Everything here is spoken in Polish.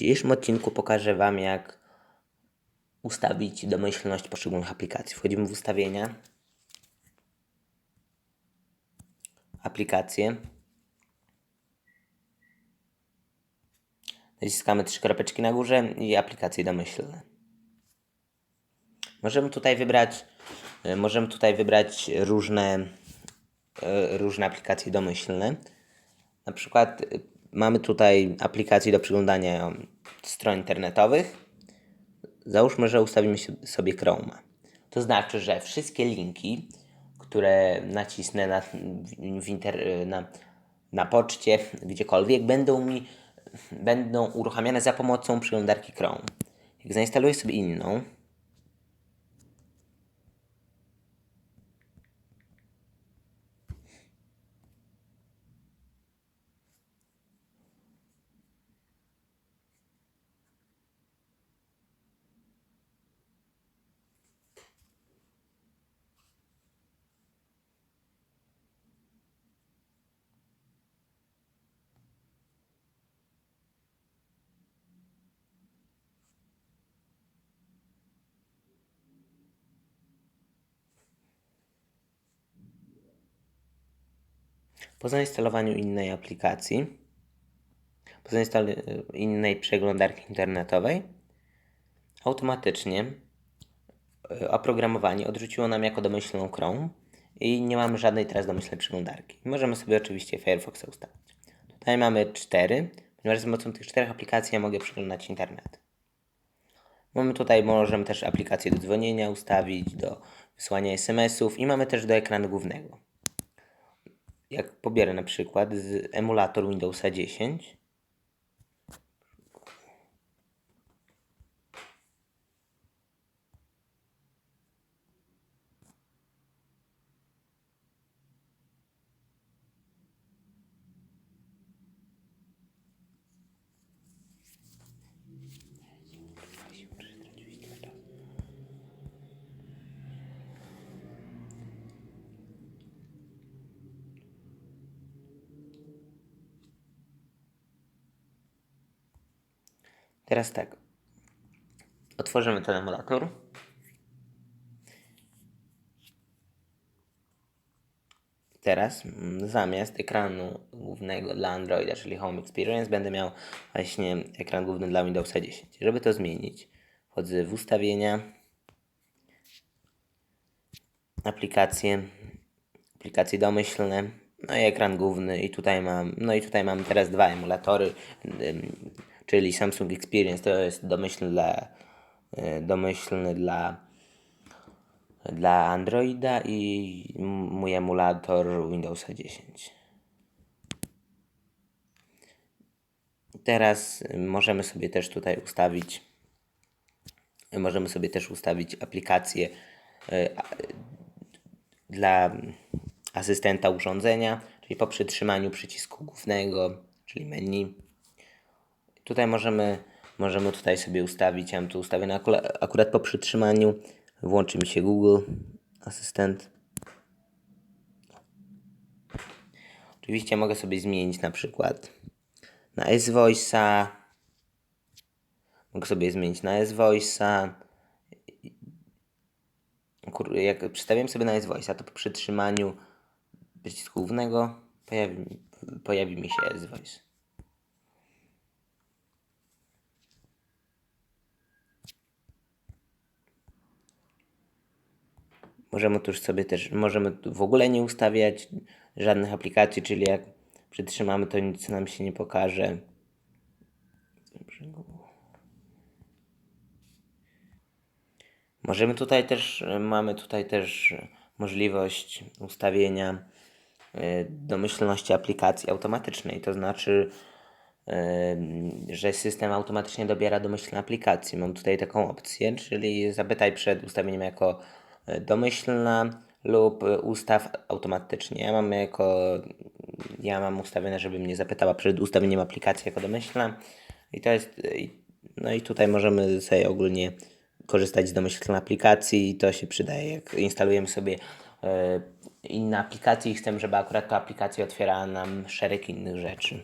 dzisiejszym odcinku pokażę Wam, jak ustawić domyślność poszczególnych aplikacji. Wchodzimy w ustawienia, aplikacje, naciskamy trzy kropeczki na górze i aplikacje domyślne. Możemy tutaj wybrać, e, możemy tutaj wybrać różne, e, różne aplikacje domyślne. Na przykład y, mamy tutaj aplikacje do przeglądania stron internetowych. Załóżmy, że ustawimy sobie Chroma. To znaczy, że wszystkie linki, które nacisnę na, inter, na, na poczcie, gdziekolwiek, będą mi będą uruchamiane za pomocą przeglądarki Chrome. Jak zainstaluję sobie inną, Po zainstalowaniu innej aplikacji, po zainstalowaniu innej przeglądarki internetowej, automatycznie e, oprogramowanie odrzuciło nam jako domyślną Chrome i nie mamy żadnej teraz domyślnej przeglądarki. Możemy sobie oczywiście Firefoxa ustawić. Tutaj mamy cztery, ponieważ za pomocą tych czterech aplikacji ja mogę przeglądać internet. Mamy tutaj, możemy też aplikację do dzwonienia ustawić, do wysłania SMS-ów i mamy też do ekranu głównego jak pobierę na przykład z emulator Windowsa 10, Teraz tak. Otworzymy ten emulator. Teraz zamiast ekranu głównego dla Androida, czyli Home Experience, będę miał właśnie ekran główny dla Windowsa 10. Żeby to zmienić, wchodzę w ustawienia, aplikacje, aplikacje domyślne, no i ekran główny i tutaj mam, no i tutaj mam teraz dwa emulatory, czyli Samsung Experience to jest domyślny dla, y, domyślny dla dla Androida i mój emulator Windowsa 10. Teraz możemy sobie też tutaj ustawić możemy sobie też ustawić aplikację a- dla asystenta urządzenia, czyli po przytrzymaniu przycisku głównego, czyli menu. Tutaj możemy, możemy tutaj sobie ustawić, ja mam tu ustawione akula- akurat po przytrzymaniu, włączy mi się Google Asystent. Oczywiście mogę sobie zmienić na przykład na S-Voice'a. Mogę sobie zmienić na S-Voice'a. Jak przestawiam sobie na S-Voice'a, to po przytrzymaniu przycisku głównego pojawi, pojawi mi się S-Voice. Możemy tu sobie też, możemy w ogóle nie ustawiać żadnych aplikacji, czyli jak przytrzymamy, to nic nam się nie pokaże. Możemy tutaj też, mamy tutaj też możliwość ustawienia y, domyślności aplikacji automatycznej, to znaczy, y, że system automatycznie dobiera domyślne aplikacje. Mam tutaj taką opcję, czyli zapytaj przed ustawieniem jako domyślna lub ustaw automatycznie. Ja mam jako, ja mam ustawione, żeby mnie zapytała przed ustawieniem aplikacji jako domyślna i to jest, no i tutaj możemy sobie ogólnie korzystać z domyślnej aplikacji i to się przydaje, jak instalujemy sobie e, inne aplikacje i chcemy, żeby akurat ta aplikacja otwierała nam szereg innych rzeczy.